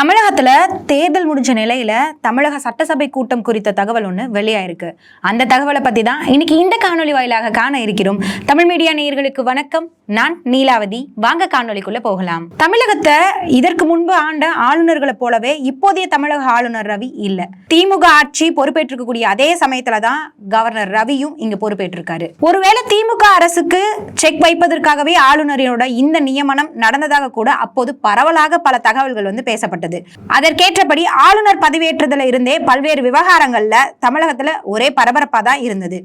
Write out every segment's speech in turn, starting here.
தமிழகத்தில் தேர்தல் முடிஞ்ச நிலையில் தமிழக சட்டசபை கூட்டம் குறித்த தகவல் ஒன்று வெளியாயிருக்கு. அந்த தகவலை பற்றி தான் இன்னைக்கு இந்த காணொளி வாயிலாக காண இருக்கிறோம். தமிழ் மீடியா நேயர்களுக்கு வணக்கம். நான் நீலாவதி. வாங்க காணொலிக்குள்ள போகலாம். தமிழகத்தை இதற்கு முன்பு ஆண்ட ஆளுநர்களை போலவே இப்போதைய தமிழக ஆளுநர் ரவி இல்ல. திமுக ஆட்சி பொறுப்பேற்றிருக்கக்கூடிய அதே சமயத்துல தான் கவர்னர் ரவியும் இங்க பொறுப்பேற்றிருக்காரு. ஒருவேளை திமுக அரசுக்கு செக் வைப்பதற்காகவே ஆளுநரோட இந்த நியமனம் நடந்ததாக கூட அப்போது பரவலாக பல தகவல்கள் வந்து பேசப்பட்டது. அதற்கேற்றபடி ஆளுநர் பதவியேற்றதுல இருந்தே பல்வேறு விவகாரங்கள்ல தமிழகத்துல ஒரே பரபரப்பா தான் இருந்தது.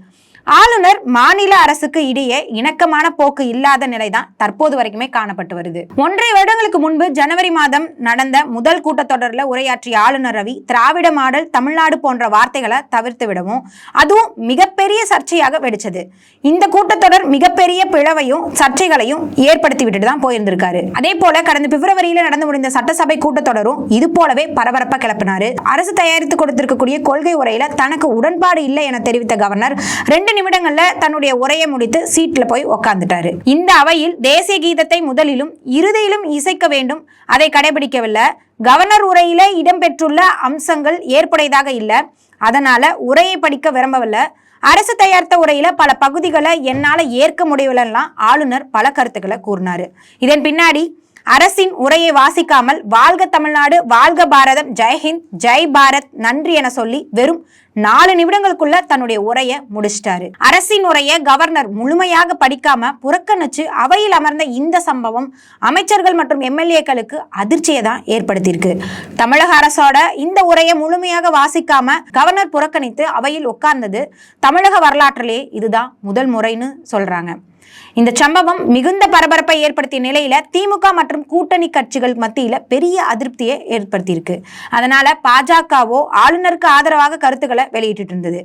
ஆளுநர் மாநில அரசுக்கு இடையே இணக்கமான போக்கு இல்லாத நிலைதான் தற்போது வரைக்குமே காணப்பட்டு வருது. ஒன்றை வருடங்களுக்கு முன்பு ஜனவரி மாதம் நடந்த முதல் கூட்டத்தொடரில் உரையாற்றிய ஆளுநர் ரவி திராவிட மாடல் தமிழ்நாடு போன்ற வார்த்தைகளை தவிர்த்து விடவும் அதுவும் மிகப்பெரிய சர்ச்சையாக வெடிச்சது. இந்த கூட்டத்தொடர் மிகப்பெரிய பிளவையும் சர்ச்சைகளையும் ஏற்படுத்தி விட்டுட்டு தான் போயிருந்திருக்காரு. அதே போல கடந்த பிப்ரவரியில நடந்து முடிந்த சட்டசபை கூட்டத்தொடரும் இது போலவே பரபரப்பா கிளப்பினாரு. அரசு தயாரித்து கொடுத்திருக்கக்கூடிய கொள்கை உரையில தனக்கு உடன்பாடு இல்லை என தெரிவித்த கவர்னர் ரெண்டு நிமிடங்கள்ல தன்னுடைய உரையை முடித்து சீட்ல போய் உக்காந்துட்டாரு. இந்த அவையில் தேசிய கீதத்தை முதலிலும் இறுதியிலும் இசைக்க வேண்டும். அதை கடைபிடிக்கவில்லை. கவர்னர் உரையில இடம்பெற்றுள்ள அம்சங்கள் ஏற்புடையதாக இல்லை. அதனால உரையை படிக்க விரும்பவில்லை. அரசு தயாரித்த உரையில பல பகுதிகளை என்னால ஏற்க முடியவில்லைலாம் ஆளுநர் பல கருத்துக்களை கூறினாரு. இதன் பின்னாடி அரசின் உரையை வாசிக்காமல் வாழ்க தமிழ்நாடு வாழ்க பாரதம் ஜெய்ஹிந்த் ஜெய் பாரத் நன்றி என சொல்லி வெறும் நாலு நிமிடங்களுக்குள்ள தன்னுடைய உரையை முடிச்சிட்டாரு. அரசின் உரையை கவர்னர் முழுமையாக படிக்காம புறக்கணிச்சு அவையில் அமர்ந்த இந்த சம்பவம் அமைச்சர்கள் மற்றும் எம்எல்ஏக்களுக்கு அதிர்ச்சியை தான் ஏற்படுத்தியிருக்கு. தமிழக அரசோட இந்த உரையை முழுமையாக வாசிக்காம கவர்னர் புறக்கணித்து அவையில் உட்கார்ந்தது தமிழக வரலாற்றிலே இதுதான் முதல் முறைன்னு சொல்றாங்க. இந்த சம்பவம் மிகுந்த பரபரப்பை ஏற்படுத்திய நிலையில திமுக மற்றும் கூட்டணி கட்சிகள் மத்தியில பெரிய அதிருப்தியை ஏற்படுத்தியிருக்கு. அதனால பாஜகவோ ஆளுநருக்கு ஆதரவாக கருத்துக்களை வெளியிட்டு இருந்தது.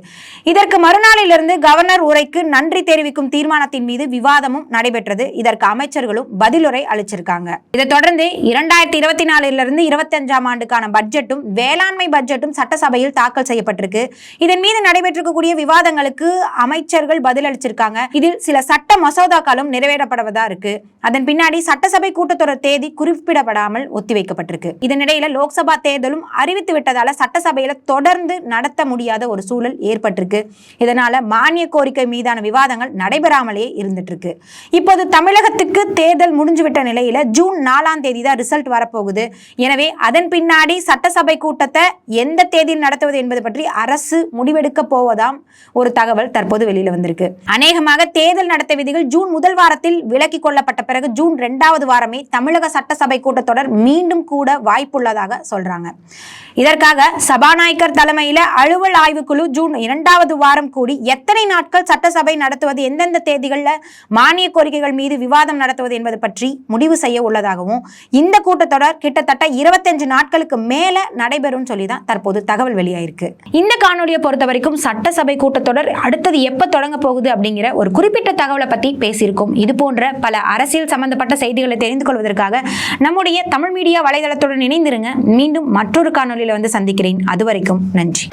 இதற்கு மறுநாளிலிருந்து கவர்னர் உரைக்கு நன்றி தெரிவிக்கும் தீர்மானத்தின் மீது விவாதமும் நடைபெற்றது. இதற்கு அமைச்சர்களும் பதிலுரை அளிச்சிருக்காங்க. இதை தொடர்ந்து இரண்டாயிரத்தி இருபத்தி நாலிலிருந்து இருபத்தி அஞ்சாம் ஆண்டுக்கான பட்ஜெட்டும் வேளாண்மை பட்ஜெட்டும் சட்டசபையில் தாக்கல் செய்யப்பட்டிருக்கு. இதன் மீது நடைபெற்றிருக்கக்கூடிய விவாதங்களுக்கு அமைச்சர்கள் பதிலளிச்சிருக்காங்க. இதில் சில சட்ட மசோதாக்களும் நிறைவேற்றப்படுவதா இருக்கு. அதன் பின்னாடி சட்டசபை கூட்டத்தொடர் தேதி குறிப்பிடப்படாமல் ஒத்திவைக்கப்பட்டிருக்கு. இதனிடையில லோக்சபா தேர்தலும் அறிவித்து விட்டதால சட்டசபையில தொடர்ந்து நடத்த முடியாத ஒரு சூழல் ஏற்பட்டிருக்கு. இதனால மானிய கோரிக்கை மீதான விவாதங்கள் நடைபெறாமலே இருந்துட்டு இருக்கு இப்போது தமிழகத்துக்கு தேர்தல் முடிஞ்சுவிட்ட நிலையில ஜூன் நாலாம் தேதி தான் ரிசல்ட் வரப்போகுது. எனவே அதன் பின்னாடி சட்டசபை கூட்டத்தை எந்த தேதியில் நடத்துவது என்பது பற்றி அரசு முடிவெடுக்க போவதாம் ஒரு தகவல் தற்போது வெளியில வந்திருக்கு. அநேகமாக தேர்தல் நடத்த விதிகள் ஜூன் முதல் வாரத்தில் விலக்கிக் கொள்ளப்பட்ட பிறகு ஜூன் இரண்டாவது வாரமே தமிழக சட்டசபை கூட்டத்தொடர் மீண்டும் கூட வாய்ப்புள்ளதாக சொல்றாங்க. இதற்காக சபாநாயகர் தலைமையில அலுவல் ஆய்வுக்குழு ஜூன் இரண்டாவது வாரம் கூடி எத்தனை நாட்கள் சட்டசபை நடத்துவது எந்தெந்த தேதிகளில் மானிய கோரிக்கைகள் மீது விவாதம் நடத்துவது என்பது பற்றி முடிவு செய்ய உள்ளதாகவும் இந்த கூட்டத்தொடர் கிட்டத்தட்ட இருபத்தஞ்சு நாட்களுக்கு மேல நடைபெறும் சொல்லி தான் தற்போது தகவல் வெளியாயிருக்கு. இந்த காணொலியை பொறுத்த வரைக்கும் சட்டசபை கூட்டத்தொடர் அடுத்தது எப்ப தொடங்க போகுது அப்படிங்கிற ஒரு குறிப்பிட்ட தகவலை பத்தி பேசியிருக்கோம். இது போன்ற பல அரசியல் சம்பந்தப்பட்ட செய்திகளை தெரிந்து கொள்வதற்காக நம்முடைய தமிழ் மீடியா வலைதளத்துடன் இணைந்திருங்க. மீண்டும் மற்றொரு காணொலியில் வந்து சந்திக்கிறேன். அது வரைக்கும் நன்றி.